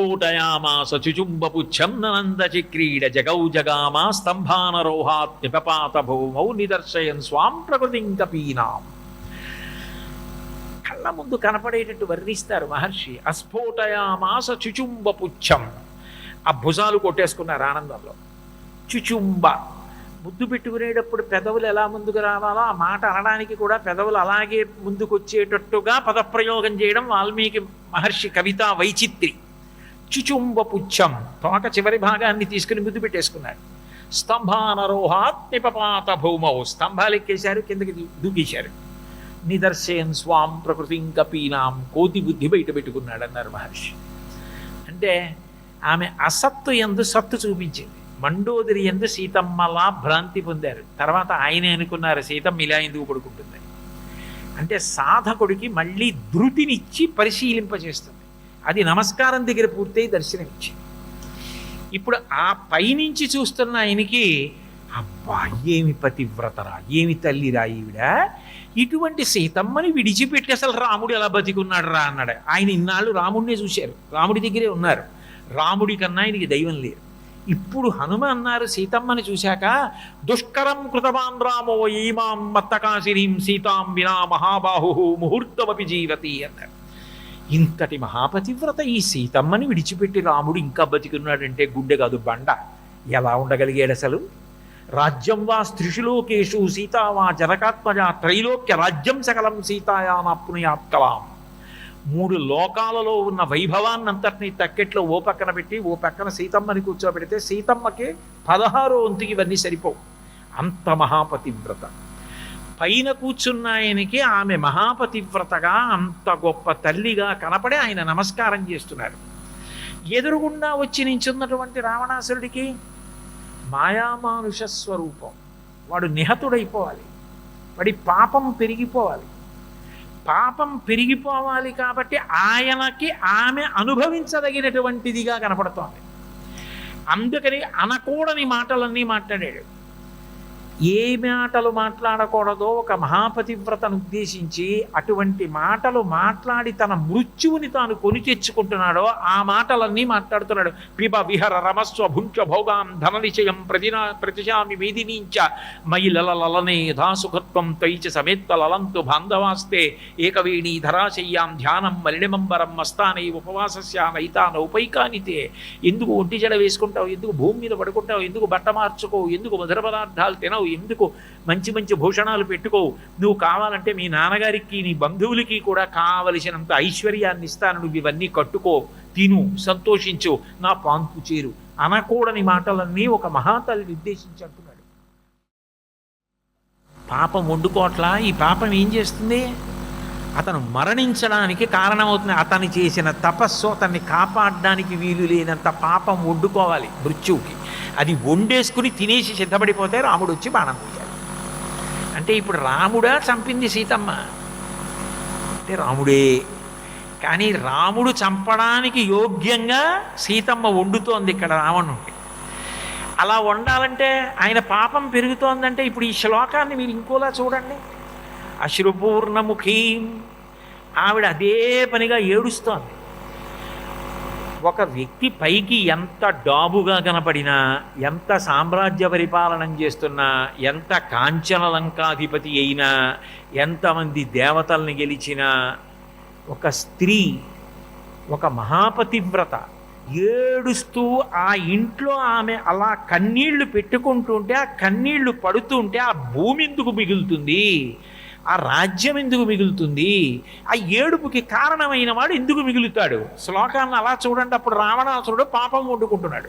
స్ఫోటయామాస చుచుంబపుచ్చం జగౌ జగామా స్తంభానరోహాత్ నిపపాత భూమౌ నిదర్శయన్ స్వాం ప్రకృతిం కపీనాం కళ్ళ ముందు కనపడేటట్టు వర్ణిస్తారు మహర్షి అస్ఫోటయామాస చుచుంబపుచ్చం ఆ భుజాలు కొట్టేసుకున్నారు ఆనందంలో చుచుంబ ముద్దు పెట్టుకునేటప్పుడు పెదవులు ఎలా ముందుకు రావాలో ఆ మాట అనడానికి కూడా పెదవులు అలాగే ముందుకు వచ్చేటట్టుగా పదప్రయోగం చేయడం వాల్మీకి మహర్షి కవిత వైచిత్రి చుచుంబ పుచ్చం తోక చివరి భాగాన్ని తీసుకుని ముద్దు పెట్టేసుకున్నాడు. స్తంభానరోహాత్మిపపాత భూమౌ స్తంభాలు ఎక్కేశారు కిందకి దూకేశారు. నిదర్శయన్ స్వాం ప్రకృతిం కపీనాం కోతి బుద్ధి బయట పెట్టుకున్నాడు అన్నారు మహర్షి. అంటే ఆమె అసత్తు ఎందు సత్తు చూపించింది. మండోదరి ఎందు సీతమ్మలా భ్రాంతి పొందారు. తర్వాత ఆయనే అనుకున్నారు సీతమ్మ ఇలా ఎందుకు పడుకుంటుంది? అంటే సాధకుడికి మళ్ళీ ధృతినిచ్చి పరిశీలింపజేస్తుంది. అది నమస్కారం దగ్గర పూర్తయి దర్శనమిచ్చింది. ఇప్పుడు ఆ పైనుంచి చూస్తున్న ఆయనకి అబ్బా ఏమి పతివ్రతరా ఏమి తల్లిరా ఈవిడ? ఇటువంటి సీతమ్మని విడిచిపెట్టి అసలు రాముడు ఎలా బతికున్నాడు రా అన్నాడు. ఆయన ఇన్నాళ్ళు రాముడినే చూశారు. రాముడి దగ్గరే ఉన్నారు. రాముడి కన్నా ఆయనకి దైవం లేరు ఇప్పుడు హనుమ అన్నారు సీతమ్మని చూశాక దుష్కరం కృతవాన్ రామో ఈమాం మత్తకాశిరీం సీతాం వినా మహాబాహు ముహూర్తమపి జీవతి అన్నారు. ఇంతటి మహాపతివ్రత ఈ సీతమ్మని విడిచిపెట్టి రాముడు ఇంకా బతికున్నాడంటే గుండె కాదు బండ. ఎలా ఉండగలిగాడు అసలు? రాజ్యం వా స్త్రిషులోకేషు సీతా వా జనకాత్మజ త్రైలోక్య రాజ్యం సకలం సీతాయానాప్నుయాత్కలాం మూడు లోకాలలో ఉన్న వైభవాన్నంతటినీ తక్కెట్లో ఓ పక్కన పెట్టి ఓ పక్కన సీతమ్మని కూర్చోబెడితే సీతమ్మకి పదహారో వంతుకి ఇవన్నీ సరిపోవు. అంత మహాపతివ్రత. పైన కూర్చున్న ఆయనకి ఆమె మహాపతివ్రతగా అంత గొప్ప తల్లిగా కనపడి ఆయన నమస్కారం చేస్తున్నారు. ఎదురుగుండా వచ్చి నించున్నటువంటి రావణాసురుడికి మాయామానుష స్వరూపం. వాడు నిహతుడైపోవాలి. వాడి పాపం పెరిగిపోవాలి. పాపం పెరిగిపోవాలి కాబట్టి ఆయనకి ఆమె అనుభవించదగినటువంటిదిగా కనపడుతోంది. అందుకని అనకూడని మాటలన్నీ మాట్లాడాడు. ఏ మాటలు మాట్లాడకూడదో ఒక మహాపతివ్రతను ఉద్దేశించి అటువంటి మాటలు మాట్లాడి తన మృత్యువుని తాను కొని తెచ్చుకుంటున్నాడో ఆ మాటలన్నీ మాట్లాడుతున్నాడు. పిబ విహర రమస్వ భుంచ భోగాం ధన నిశయం ప్రతినా ప్రతిశామి వేదినీంచ మయి లలలనే యథాసుఖత్వం తైచ సమేత్త లలంతు బాంధవాస్తే ఏకవేణీ ధరాశయ్యాం ధ్యానం మలిణమంబరం మస్తానై ఉపవాసస్య నైతాన ఉపైకానితే ఎందుకు ఒంటి జడ వేసుకుంటావు? ఎందుకు భూమి మీద పడుకుంటావు? ఎందుకు బట్ట మార్చుకోవు ఎందుకు మధుర పదార్థాలు తినవు? ఎందుకు? మంచి మంచి భూషణాలు పెట్టుకోవు. నువ్వు కావాలంటే మీ నాన్నగారికి నీ బంధువులకి కూడా కావలసినంత ఐశ్వర్యాన్ని ఇస్తాను నువ్వు ఇవన్నీ కట్టుకో తిను సంతోషించు నా పాంపు చేరు అనకూడని మాటలన్నీ ఒక మహాతల్లి ఉద్దేశించి అంటున్నాడు. పాపం వండుకోట్లా ఈ పాపం ఏం చేస్తుంది? అతను మరణించడానికి కారణమవుతుంది అతను చేసిన తపస్సు అతన్ని కాపాడడానికి వీలు లేనంత పాపం వండుకోవాలి మృత్యువుకి. అది వండేసుకుని తినేసి సిద్ధపడిపోతే రాముడు వచ్చి బాణం పోయాడు అంటే ఇప్పుడు రాముడా చంపింది సీతమ్మ. అంటే రాముడే. కానీ రాముడు చంపడానికి యోగ్యంగా సీతమ్మ వండుతోంది ఇక్కడ రావణుడి అలా వండాలంటే ఆయన పాపం పెరుగుతోందంటే ఇప్పుడు ఈ శ్లోకాన్ని మీరు ఇంకోలా చూడండి. అశ్రుపూర్ణముఖీం. ఆవిడ అదే పనిగా ఏడుస్తోంది. ఒక వ్యక్తి పైకి ఎంత డాబుగా కనపడినా ఎంత సామ్రాజ్య పరిపాలనం చేస్తున్నా ఎంత కాంచన లంకాధిపతి అయినా ఎంతమంది దేవతల్ని గెలిచినా ఒక స్త్రీ ఒక మహాపతివ్రత ఏడుస్తూ ఆ ఇంట్లో ఆమె అలా కన్నీళ్ళు పెట్టుకుంటుంటే ఆ కన్నీళ్ళు పడుతుంటే ఆ భూమి ఎందుకు మిగులుతుంది? ఆ రాజ్యం ఎందుకు మిగులుతుంది? ఆ ఏడుపుకి కారణమైన వాడు ఎందుకు మిగులుతాడు? శ్లోకాన్ని అలా చూడండి అప్పుడు రావణాసురుడు పాపం వండుకుంటున్నాడు.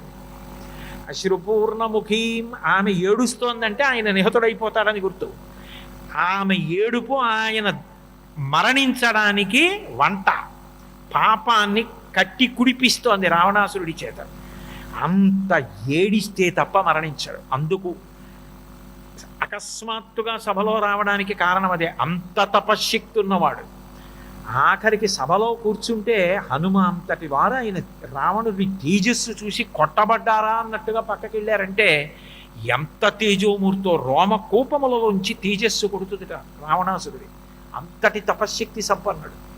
అశ్రుపూర్ణముఖీం ఆమె ఏడుస్తోందంటే ఆయన నిహతుడైపోతాడని గుర్తు. ఆమె ఏడుపు ఆయన మరణించడానికి వంట పాపాన్ని కట్టి కుడిపిస్తోంది రావణాసురుడి చేత. అంత ఏడిస్తే తప్ప మరణించాడు. అందుకు అకస్మాత్తుగా సభలో రావడానికి కారణం అదే అంత తపశ్శక్తి ఉన్నవాడు ఆఖరికి సభలో కూర్చుంటే హనుమ అంతటి వారు ఆయన రావణుడి తేజస్సు చూసి కొట్టబడ్డారా అన్నట్టుగా పక్కకి వెళ్ళారంటే ఎంత తేజోమూర్తో రోమ కూపములలోంచి తేజస్సు కొడుతుందిట రావణాసురుడి. అంతటి తపశ్శక్తి సంపన్నుడు.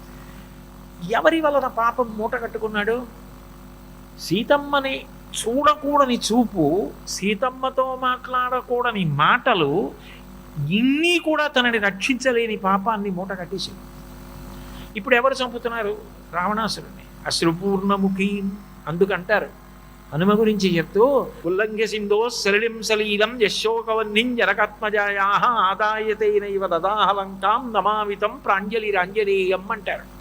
ఎవరి వలన పాపం మూట కట్టుకున్నాడు? సీతమ్మని చూడకూడని చూపు సీతమ్మతో మాట్లాడకూడని మాటలు ఇన్ని కూడా తనని రక్షించలేని పాపాన్ని మూట కట్టేసింది ఇప్పుడు ఎవరు చంపుతున్నారు? రావణాసురుణ్ణి. అశ్రుపూర్ణముఖీం అందుకంటారు. హనుమ గురించి చెప్తూ ఉల్లంఘసిందో సలిం సలీలం యశోకవన్నిం జనకాత్మజాయా ఆదాయతైనైవ దదాహలంకాం నమావితం ప్రాంజలిరాంజనేయం అంటారు.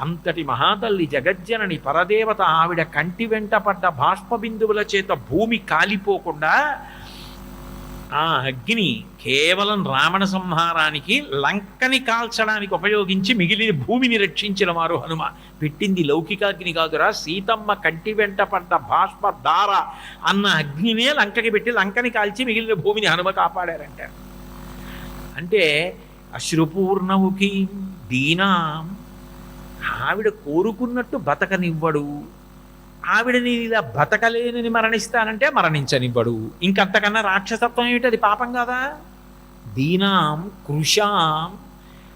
అంతటి మహాతల్లి జగజ్జనని పరదేవత ఆవిడ కంటి వెంట పడ్డ బాష్పబిందువుల చేత భూమి కాలిపోకుండా ఆ అగ్ని కేవలం రావణ సంహారానికి లంకని కాల్చడానికి ఉపయోగించి మిగిలిన భూమిని రక్షించిన వారు హనుమ. పెట్టింది లౌకికాగ్ని కాదురా. సీతమ్మ కంటి వెంట పడ్డ బాష్ప దార అన్న అగ్నినే లంకకి పెట్టి లంకని కాల్చి మిగిలిన భూమిని హనుమ కాపాడారంట. అంటే అశ్రుపూర్ణముఖి దీనాం ఆవిడ కోరుకున్నట్టు బతకనివ్వడు. ఆవిడని ఇలా బతకలేనని మరణిస్తానంటే మరణించనివ్వడు. ఇంకంతకన్నా రాక్షసత్వం ఏమిటి? అది పాపం కదా? దీనాం కృషాం.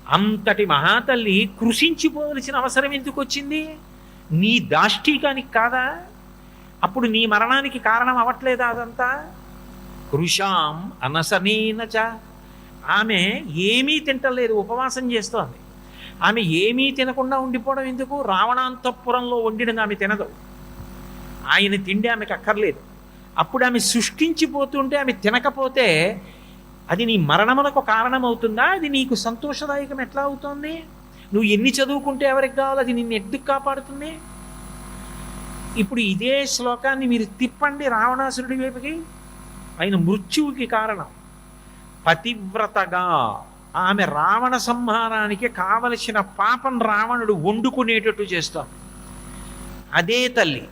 అంతటి మహాతల్లి కృషించిపోవలసిన అవసరం ఎందుకు వచ్చింది? నీ దాష్టీకానికి కాదా? అప్పుడు నీ మరణానికి కారణం అవ్వట్లేదా అదంతా? కృషాం అనసనేనచ. ఆమె ఏమీ తింటలేదు ఉపవాసం చేస్తోంది. ఆమె ఏమీ తినకుండా ఉండిపోవడం ఎందుకు? రావణాంతఃపురంలో వండినది ఆమె తినదు. ఆయన తిండి ఆమెకు అక్కర్లేదు. అప్పుడు ఆమె సృష్టించిపోతుంటే ఆమె తినకపోతే అది నీ మరణములకు కారణమవుతుందా? అది నీకు సంతోషదాయకం ఎట్లా అవుతుంది? నువ్వు ఎన్ని చదువుకుంటే ఎవరికి కావాలి అది నిన్ను ఎందుకు కాపాడుతుంది? ఇప్పుడు ఇదే శ్లోకాన్ని మీరు తిప్పండి రావణాసురుడి వైపుకి. ఆయన మృత్యువుకి కారణం. పతివ్రతగా ఆమె రావణ సంహారానికి కావలసిన పాపం రావణుడు వండుకునేటట్టు చేస్తాం. అదే తల్లి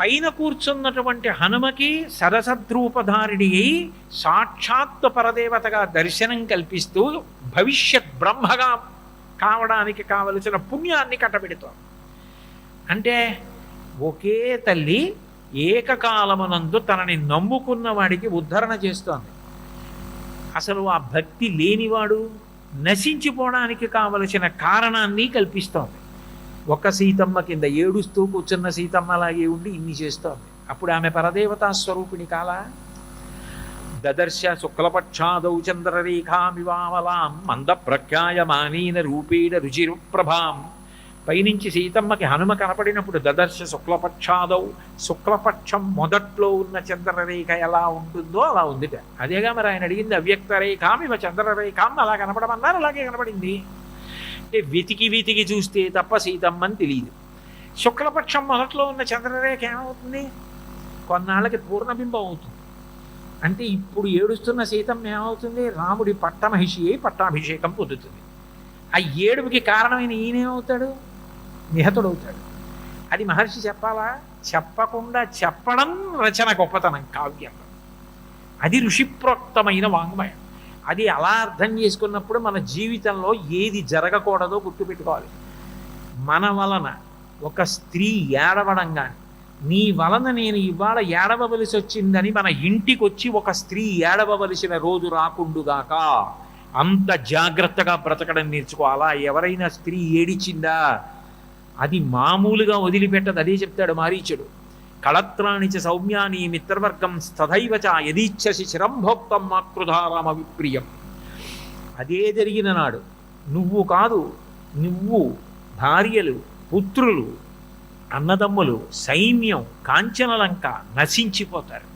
పైన కూర్చున్నటువంటి హనుమకి సరసద్రూపధారిణి అయి సాక్షాత్ పరదేవతగా దర్శనం కల్పిస్తూ భవిష్యత్ బ్రహ్మగా కావడానికి కావలసిన పుణ్యాన్ని కట్టబెడతాం. అంటే ఒకే తల్లి ఏకకాలమునందు తనని నమ్ముకున్న వాడికి ఉద్ధరణ చేస్తోంది. అసలు ఆ భక్తి లేనివాడు నశించిపోవడానికి కావలసిన కారణాన్ని కల్పిస్తోంది. ఒక సీతమ్మ కింద ఏడుస్తూ కూర్చున్న సీతమ్మలాగే ఉండి ఇన్ని చేస్తోంది. అప్పుడు ఆమె పరదేవతా స్వరూపిణి కాలా? దదర్శ శుక్లపక్షాదౌ చంద్రరేఖామివామలాం మంద ప్రఖ్యాయమానీన రూపేణ రుచిరుప్రభాం. పైనుంచి సీతమ్మకి హనుమ కనపడినప్పుడు దదర్శ శుక్లపక్షాదౌ శుక్లపక్షం మొదట్లో ఉన్న చంద్రరేఖ ఎలా ఉంటుందో అలా ఉందిట. అదేగా మరి ఆయన అడిగింది అవ్యక్తరేఖాం ఇవ చంద్రరేఖాం అలా కనపడమన్నారు అలాగే కనపడింది. అంటే వెతికి వెతికి చూస్తే తప్ప సీతమ్మని తెలియదు. శుక్లపక్షం మొదట్లో ఉన్న చంద్రరేఖ ఏమవుతుంది? కొన్నాళ్ళకి పూర్ణబింబం అవుతుంది. అంటే ఇప్పుడు ఏడుస్తున్న సీతమ్మ ఏమవుతుంది? రాముడి పట్టమహిషి అయి పట్టాభిషేకం పొందుతుంది. ఆ ఏడుపుకి కారణమైన ఈయనేమవుతాడు? నిహతుడవుతాడు అది మహర్షి చెప్పాలా? చెప్పకుండా చెప్పడం రచన గొప్పతనం కావ్యం. అది ఋషిప్రోక్తమైన వాంగ్మయం. అది అలా అర్థం చేసుకున్నప్పుడు మన జీవితంలో ఏది జరగకూడదో గుర్తుపెట్టుకోవాలి. మన వలన ఒక స్త్రీ ఏడవడం కానీ నీ వలన నేను ఇవాళ ఏడవవలసి వచ్చిందని మన ఇంటికి వచ్చి ఒక స్త్రీ ఏడవవలసిన రోజు రాకుండుగాక అంత జాగ్రత్తగా బ్రతకడం నేర్చుకోవాలా ఎవరైనా స్త్రీ ఏడిచిందా? అది మామూలుగా వదిలిపెట్టదు. అదే చెప్తాడు మారీచుడు. కళత్రాణిచ సౌమ్యాని మిత్రవర్గం స్తథైవ చ యదీచ్ఛసి చిరంభోక్తం మాతృధారామ విప్రియం. అదే జరిగిన నాడు నువ్వు కాదు నువ్వు భార్యలు పుత్రులు అన్నదమ్ములు సైన్యం కాంచనలంక నశించిపోతారు.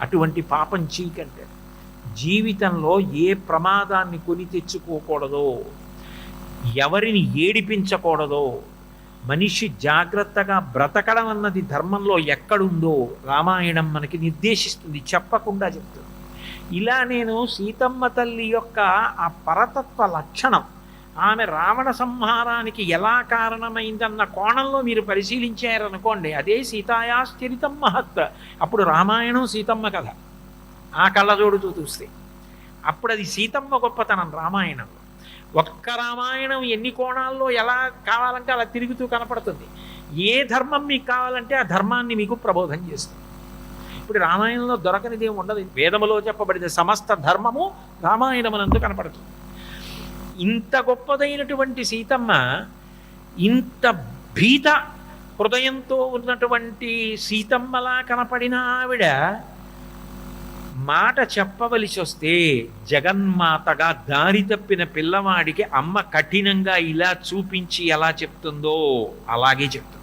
అటువంటి పాపం చీకంటే జీవితంలో ఏ ప్రమాదాన్ని కొని తెచ్చుకోకూడదో ఎవరిని ఏడిపించకూడదో మనిషి జాగ్రత్తగా బ్రతకడం అన్నది ధర్మంలో ఎక్కడుందో రామాయణం మనకి నిర్దేశిస్తుంది చెప్పకుండా చెప్తుంది. ఇలా నేను సీతమ్మ తల్లి యొక్క ఆ పరతత్వ లక్షణం ఆమె రావణ సంహారానికి ఎలా కారణమైందన్న కోణంలో మీరు పరిశీలించారనుకోండి అదే సీతాయాశ్చరితం మహత్ అప్పుడు రామాయణం సీతమ్మ కథ ఆ కళ్ళజోడుతూ చూస్తే. అప్పుడు అది సీతమ్మ గొప్పతనం రామాయణంలో. ఒక్క రామాయణం ఎన్ని కోణాల్లో ఎలా కావాలంటే అలా తిరుగుతూ కనపడుతుంది. ఏ ధర్మం మీకు కావాలంటే ఆ ధర్మాన్ని మీకు ప్రబోధం చేస్తుంది. ఇప్పుడు రామాయణంలో దొరకనిది ఏమి ఉండదు. వేదములో చెప్పబడిన సమస్త ధర్మము రామాయణమునందు కనపడుతుంది. ఇంత గొప్పదైనటువంటి సీతమ్మ ఇంత భీత హృదయంతో ఉన్నటువంటి సీతమ్మలా కనపడిన ఆవిడ మాట చెప్పవలసి వస్తే జగన్మాతగా దారి తప్పిన పిల్లవాడికి అమ్మ కఠినంగా ఇలా చూపించి ఎలా చెప్తుందో అలాగే చెప్తుంది.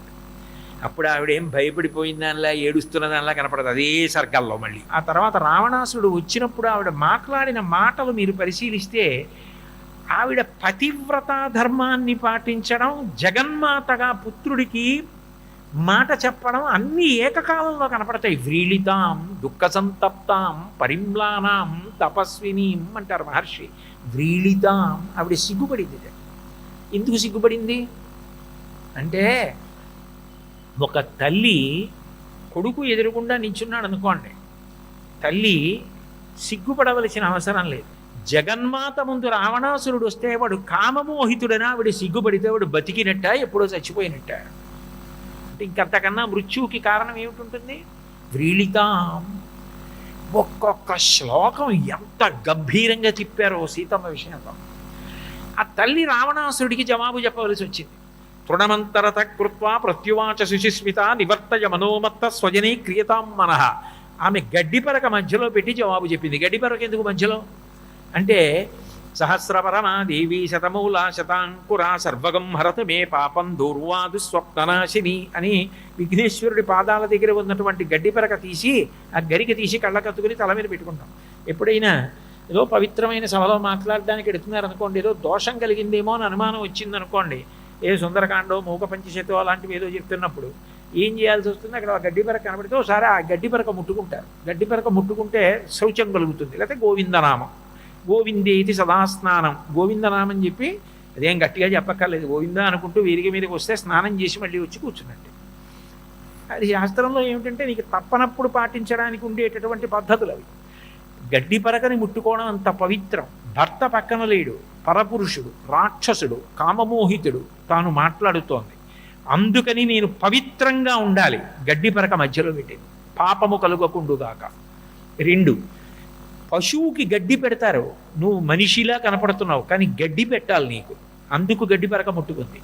అప్పుడు ఆవిడ ఏం భయపడిపోయిన దానిలా ఏడుస్తున్న దానిలా కనపడదు. అదే సర్కల్లో మళ్ళీ. ఆ తర్వాత రావణాసుడు వచ్చినప్పుడు ఆవిడ మాట్లాడిన మాటలు మీరు పరిశీలిస్తే ఆవిడ పతివ్రత ధర్మాన్ని పాటించడం జగన్మాతగా పుత్రుడికి మాట చెప్పడం అన్నీ ఏకకాలంలో కనపడతాయి. వ్రీళితాం దుఃఖ సంతప్తాం పరిమ్లానాం తపస్వినీం అంటారు మహర్షి. వ్రీళితాం ఆవిడ సిగ్గుపడింది ఎందుకు సిగ్గుపడింది? అంటే ఒక తల్లి కొడుకు ఎదురుగుండా నించున్నాడు అనుకోండి. తల్లి సిగ్గుపడవలసిన అవసరం లేదు. జగన్మాత ముందు రావణాసురుడు వస్తే వాడు కామమోహితుడని ఆవిడ సిగ్గుపడితే వాడు బతికినట్ట ఎప్పుడో చచ్చిపోయినట్ట? అంటే ఇంకంతకన్నా మృత్యువుకి కారణం ఏమిటి వ్రీళితాం. ఒక్కొక్క శ్లోకం ఎంత గంభీరంగా తిప్పారో సీతమ్మ విషయంలో. ఆ తల్లి రావణాసురుడికి జవాబు చెప్పవలసి వచ్చింది. తృణమంతరత కృత్వా ప్రత్యువాచ శుచిస్మిత నివర్తయ మనోమత్త స్వజనే క్రియతాం మనః. ఆమె గడ్డిపరక మధ్యలో పెట్టి జవాబు చెప్పింది. గడ్డిపరక ఎందుకు మధ్యలో? అంటే సహస్రపరమా దేవీ శతమూల శతాంకురా సర్వగం హరత మే పాపం దూర్వాదు స్వప్ననాశిని అని విఘ్నేశ్వరుడి పాదాల దగ్గర ఉన్నటువంటి గడ్డిపరక తీసి ఆ గరిక తీసి కళ్ళకత్తుకుని తల మీద పెట్టుకుంటాం. ఎప్పుడైనా ఏదో పవిత్రమైన సభలో మాట్లాడడానికి ఎడుతున్నారనుకోండి ఏదో దోషం కలిగిందేమో అని అనుమానం వచ్చిందనుకోండి ఏ సుందరకాండో మూక పంచశతో అలాంటివి ఏదో చెప్తున్నప్పుడు ఏం చేయాల్సి వస్తుంది? అక్కడ గడ్డి పరక కనబడితే ఒకసారి ఆ గడ్డి పరక ముట్టుకుంటారు. గడ్డి పరక ముట్టుకుంటే శౌచం కలుగుతుంది లేకపోతే గోవిందనామం. గోవిందేతి సదాస్నానం. గోవిందనామని చెప్పి అదేం గట్టిగా చెప్పక్కర్లేదు. గోవింద అనుకుంటూ వీరికి మీదకి వస్తే స్నానం చేసి మళ్ళీ వచ్చి కూర్చున్నట్టు అది శాస్త్రంలో ఏమిటంటే నీకు తప్పనప్పుడు పాటించడానికి ఉండేటటువంటి పద్ధతులు అవి. గడ్డి పరకని ముట్టుకోవడం అంత పవిత్రం. భర్త పక్కన లేడు. పరపురుషుడు రాక్షసుడు కామమోహితుడు తాను మాట్లాడుతోంది. అందుకని నేను పవిత్రంగా ఉండాలి. గడ్డి పరక మధ్యలో పెట్టింది. పాపము కలుగకుండుగాక. రెండు పశువుకి గడ్డి పెడతారు. నువ్వు మనిషిలా కనపడుతున్నావు కానీ గడ్డి పెట్టాలి నీకు. అందుకు గడ్డి పరక ముట్టుకుంది.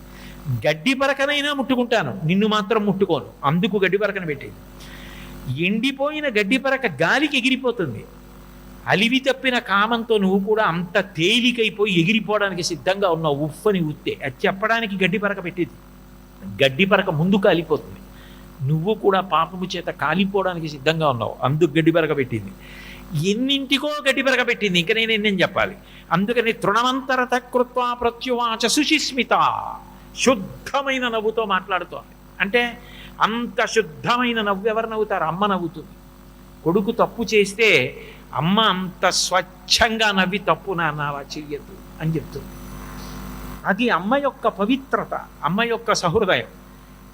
గడ్డి పరకనైనా ముట్టుకుంటాను నిన్ను మాత్రం ముట్టుకోను. అందుకు గడ్డి పరకను పెట్టేది. ఎండిపోయిన గడ్డి పరక గాలికి ఎగిరిపోతుంది. అలివి తప్పిన కామంతో నువ్వు కూడా అంత తేలికైపోయి ఎగిరిపోవడానికి సిద్ధంగా ఉన్నావు ఉఫ్ఫని ఉత్తే అది చెప్పడానికి గడ్డి పరక పెట్టేది. గడ్డి పరక ముందు కాలిపోతుంది. నువ్వు కూడా పాపము చేత కాలిపోవడానికి సిద్ధంగా ఉన్నావు. అందుకు గడ్డి పరక పెట్టింది. ఎన్నింటికో గడ్డి పెరగబెట్టింది. పెట్టింది ఇంక నేను ఎన్నేం చెప్పాలి? అందుకని తృణమంతరత కృత్వా ప్రత్యువాచ సుశిస్మిత. శుద్ధమైన నవ్వుతో మాట్లాడుతోంది. అంటే అంత శుద్ధమైన నవ్వు ఎవరు నవ్వుతారు? అమ్మ నవ్వుతుంది. కొడుకు తప్పు చేస్తే అమ్మ అంత స్వచ్ఛంగా నవ్వి తప్పు నాన్నావా చెయ్యద్దు అని చెప్తుంది. అది అమ్మ యొక్క పవిత్రత అమ్మ యొక్క సహృదయం.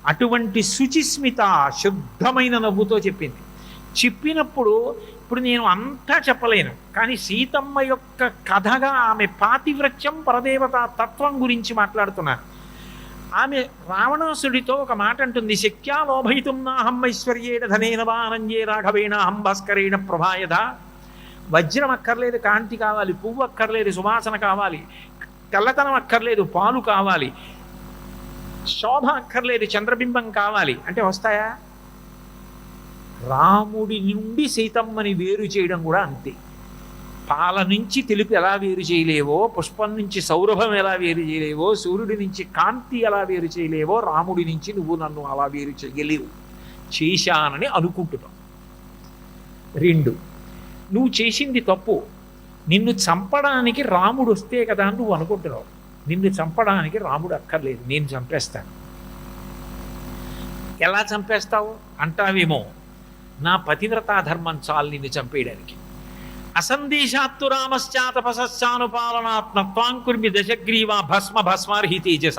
అటువంటి శుచిస్మిత శుద్ధమైన నవ్వుతో చెప్పింది. చెప్పినప్పుడు ఇప్పుడు నేను అంతా చెప్పలేను. కానీ సీతమ్మ యొక్క కథగా ఆమె పాతివ్రత్యం పరదేవత తత్వం గురించి మాట్లాడుతున్నాను ఆమె రావణాసుడితో ఒక మాట అంటుంది. శక్యా లోభయితుం నాహం ఐశ్వర్యేణ ధనేన వానంజే రాఘవేణ అహం భాస్కరేణ ప్రభాయధ వజ్రం అక్కర్లేదు కాంతి కావాలి పువ్వు అక్కర్లేదు సువాసన కావాలి తెల్లతనం అక్కర్లేదు పాలు కావాలి శోభ అక్కర్లేదు చంద్రబింబం కావాలి. అంటే వస్తాయా? రాముడి నుండి సీతమ్మని వేరు చేయడం కూడా అంతే. పాల నుంచి తెలుపు ఎలా వేరు చేయలేవో పుష్పం నుంచి సౌరభం ఎలా వేరు చేయలేవో సూర్యుడి నుంచి కాంతి ఎలా వేరు చేయలేవో రాముడి నుంచి నువ్వు నన్ను అలా వేరు చేయలేవు. చేశానని అనుకుంటున్నావు. రెండు నువ్వు చేసింది తప్పు. నిన్ను చంపడానికి రాముడు వస్తే కదా అని నువ్వు అనుకుంటున్నావు. నిన్ను చంపడానికి రాముడు అక్కర్లేదు. నేను చంపేస్తాను. ఎలా చంపేస్తావు? అంటావేమో నా పతివ్రతా ధర్మం చాలు నిన్ను చంపేయడానికి. అసందేశాత్తు రామశ్చాతపశ్చానుపాలనాత్మత్వాంకుర్మి దశగ్రీవా భస్మ భస్మార్హి తేజస.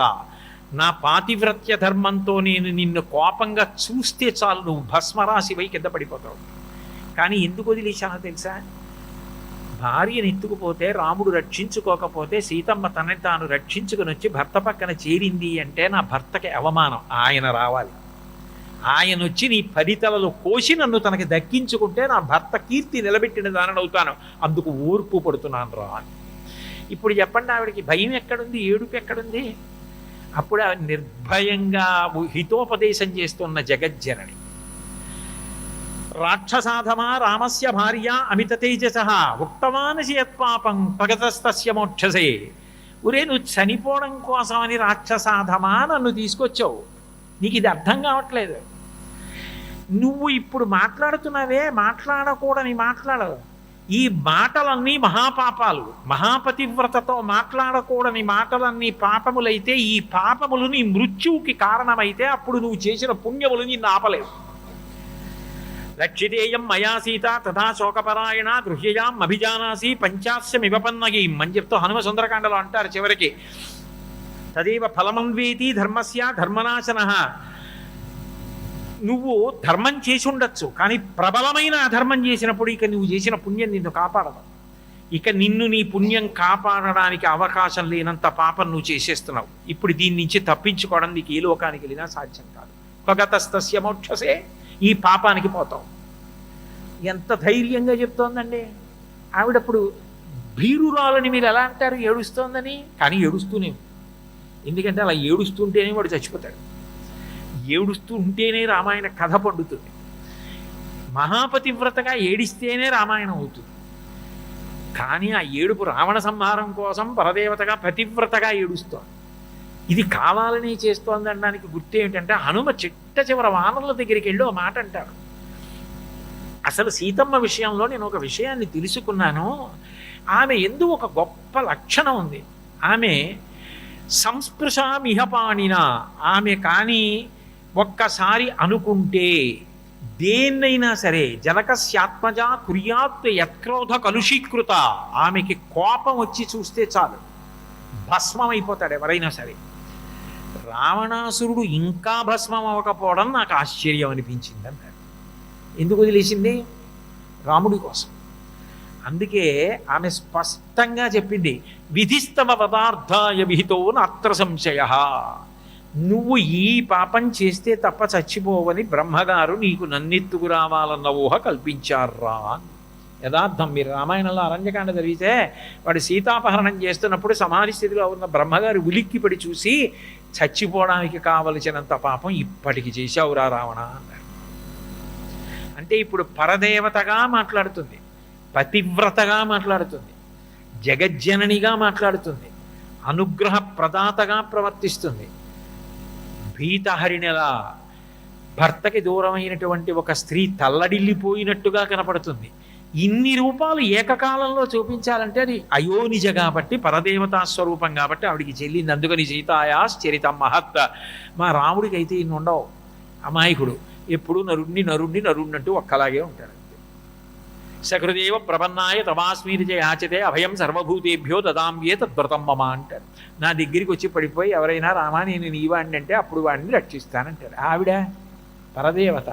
నా పాతివ్రత్య ధర్మంతో నేను నిన్ను కోపంగా చూస్తే చాలు నువ్వు భస్మరాశివై కింద పడిపోతావు. కానీ ఎందుకు వదిలేశానో తెలుసా? భార్యను ఎత్తుకుపోతే రాముడు రక్షించుకోకపోతే సీతమ్మ తనని తాను రక్షించుకుని వచ్చి భర్త పక్కన చేరింది అంటే నా భర్తకి అవమానం. ఆయన రావాలి. ఆయన వచ్చి నీ పరితలలో కోసి నన్ను తనకి దక్కించుకుంటే నా భర్త కీర్తి నిలబెట్టిన దానని అవుతాను. అందుకు ఓర్పు పడుతున్నాను రా అని. ఇప్పుడు చెప్పండి ఆవిడకి భయం ఎక్కడుంది ఏడుపు ఎక్కడుంది? అప్పుడు ఆవిడ నిర్భయంగా హితోపదేశం చేస్తున్న జగజ్జనని. రాక్షసాధమా రామస్య భార్య అమిత తేజస ఉక్తమానసి యత్పాపం పగతస్తస్య మోక్షసే. ఒరే నువ్వు చనిపోవడం కోసమని రాక్షసాధమా నన్ను తీసుకొచ్చావు? నీకు ఇది అర్థం కావట్లేదు. నువ్వు ఇప్పుడు మాట్లాడుతున్నవే మాట్లాడకూడని మాట్లాడవు. ఈ మాటలన్నీ మహాపాపాలు. మహాపతివ్రతతో మాట్లాడకూడని మాటలన్నీ పాపములైతే ఈ పాపములు నీ మృత్యువుకి కారణమైతే అప్పుడు నువ్వు చేసిన పుణ్యములు నిన్ను ఆపలేవు. రక్షితేయం మయా సీత తథా శోకపరాయణ గృహ్యయాం అభిజానాసి పంచాస్యం ఇవపన్నగీం అని చెప్తూ హనుమ సుందరకాండలో అంటారు చివరికి. తదేవ ఫలమన్వేతి ధర్మస్య ధర్మనాశన. నువ్వు ధర్మం చేసి ఉండొచ్చు కానీ ప్రబలమైన అధర్మం చేసినప్పుడు ఇక నువ్వు చేసిన పుణ్యం నిన్ను కాపాడదు. ఇక నిన్ను నీ పుణ్యం కాపాడడానికి అవకాశం లేనంత పాపం నువ్వు చేసేస్తున్నావు. ఇప్పుడు దీని నుంచి తప్పించుకోవడం నీకు ఏ లోకానికి వెళ్ళినా సాధ్యం కాదు. స్వగతస్తస్య మోక్షసే ఈ పాపానికి పోతావు. ఎంత ధైర్యంగా చెప్తోందండి. ఆవిడప్పుడు భీరురాలని మీరు ఎలా అంటారు? ఏడుస్తోందని? కానీ ఏడుస్తూనే ఉంది. ఎందుకంటే అలా ఏడుస్తుంటేనే వాడు చచ్చిపోతాడు. ఏడుస్తూ ఉంటేనే రామాయణ కథ పండుతుంది. మహాపతివ్రతగా ఏడిస్తేనే రామాయణం అవుతుంది. కానీ ఆ ఏడుపు రావణ సంహారం కోసం పరదేవతగా పతివ్రతగా ఏడుస్తోంది. ఇది కావాలని చేస్తోంది అనడానికి గుర్తు ఏమిటంటే హనుమ చిట్ట చివర వానరుల దగ్గరికి వెళ్ళి ఒక మాట అంటారు అసలు సీతమ్మ విషయంలో నేను ఒక విషయాన్ని తెలుసుకున్నాను. ఆమె ఎందు ఒక గొప్ప లక్షణం ఉంది. ఆమె సంస్పృశామిహపాణిన. ఆమె కానీ ఒక్కసారి అనుకుంటే దేన్నైనా సరే జనకస్యాత్మజ కుర్యాత్ యత్క్రోధ కలుషీకృత. ఆమెకి కోపం వచ్చి చూస్తే చాలు. భస్మం అయిపోతాడు ఎవరైనా సరే. రావణాసురుడు ఇంకా భస్మం అవ్వకపోవడం నాకు ఆశ్చర్యం అనిపించింది అన్నాడు. ఎందుకు వదిలేసింది? రాముడి కోసం. అందుకే ఆమె స్పష్టంగా చెప్పింది విధిస్తమ పదార్థాయ విహితో అత్ర సంశయ. నువ్వు ఈ పాపం చేస్తే తప్ప చచ్చిపోవని బ్రహ్మగారు నీకు నన్నెత్తుకు రావాలన్న ఊహ కల్పించారా యథార్థం మీరు రామాయణంలో అరణ్యకాండ జరిగితే వాడు సీతాపహరణం చేస్తున్నప్పుడు సమాధి స్థితిలో ఉన్న బ్రహ్మగారు ఉలిక్కిపడి చూసి చచ్చిపోవడానికి కావలసినంత పాపం ఇప్పటికి చేశావురా రావణ అన్నారు. అంటే ఇప్పుడు పరదేవతగా మాట్లాడుతుంది. పతివ్రతగా మాట్లాడుతుంది. జగజ్జననిగా మాట్లాడుతుంది. అనుగ్రహ ప్రదాతగా ప్రవర్తిస్తుంది. భీతహరిణిలా భర్తకి దూరమైనటువంటి ఒక స్త్రీ తల్లడిల్లిపోయినట్టుగా కనపడుతుంది. ఇన్ని రూపాలు ఏకకాలంలో చూపించాలంటే అది అయోనిజ కాబట్టి పరదేవతా స్వరూపం కాబట్టి ఆవిడికి చెల్లింది. అందుకని సీతాయాశ్చరితం మహత్త. మా రాముడికి అయితే ఇన్ని ఉండవు అమాయకుడు. ఎప్పుడు నరుణ్ణి నరుణ్ణి నరుణ్ణంటూ ఒక్కలాగే ఉంటాడు. సకృదేవ ప్రపన్నాయ తమాస్మీరిచ యాచతే అభయం సర్వభూతేభ్యో దదాంయే తద్వ్రతం మమ అంటారు. నా దగ్గరికి వచ్చి పడిపోయి ఎవరైనా రామా నేను నీ అంటే అప్పుడు వాడిని రక్షిస్తానంటారు. ఆవిడ పరదేవత.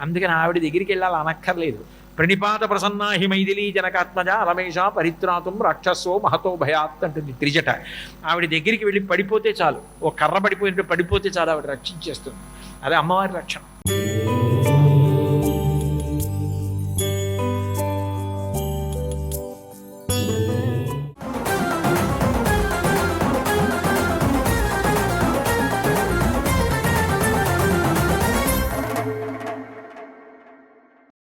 అందుకని ఆవిడ దగ్గరికి వెళ్ళాలి అనక్కర్లేదు. ప్రణిపాత ప్రసన్నా హిమైథిలీ జనకాత్మజ రమేష పరిత్రాతం రాక్షసో మహతో భయాత్ అంటుంది త్రిజట. ఆవిడ దగ్గరికి వెళ్ళి పడిపోతే చాలు. ఓ కర్ర పడిపోయినట్టు పడిపోతే చాలు ఆవిడ రక్షించేస్తుంది. అదే అమ్మవారి రక్షణ.